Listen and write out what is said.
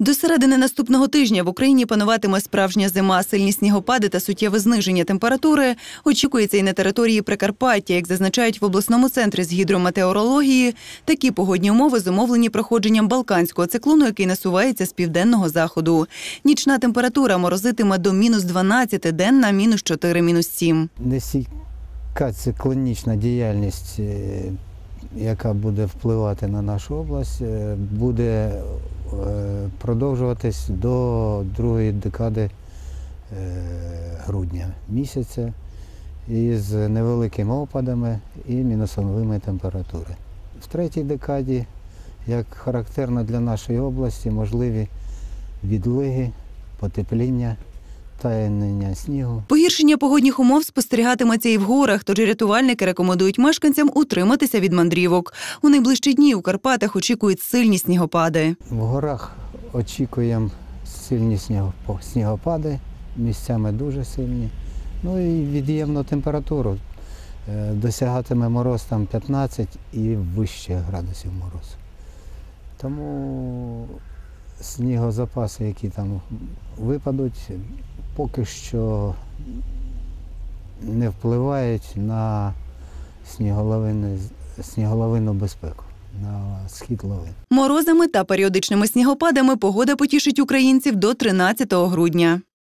До середини наступного тижня в Україні пануватиме справжня зима, сильні снігопади та суттєве зниження температури. Очікується і на території Прикарпаття, як зазначають в обласному центрі з гідрометеорології. Такі погодні умови зумовлені проходженням балканського циклону, який насувається з південного заходу. Нічна температура морозитиме до мінус 12, денна мінус 4, мінус 7. Нестійка циклонічна діяльність, е, яка буде впливати на нашу область, е, буде продовжуватись до другої декади е, грудня місяця із невеликими опадами і мінусовими температури. В третій декаді, як характерно для нашої області, можливі відлиги, потепління, таяння снігу. Погіршення погодних умов спостерігатиметься і в горах, тож рятувальники рекомендують мешканцям утриматися від мандрівок. У найближчі дні у Карпатах очікують сильні снігопади. В горах очікуємо сильні снігопади, місцями дуже сильні. Ну і від'ємну температуру. Е, Досягатиме мороз там 15 і вище градусів морозу. Тому снігозапаси, які там випадуть, поки що не впливають на сніголовини- сніголовинну безпеку, на схід лавин. Морозами та періодичними снігопадами погода потішить українців до 13 грудня.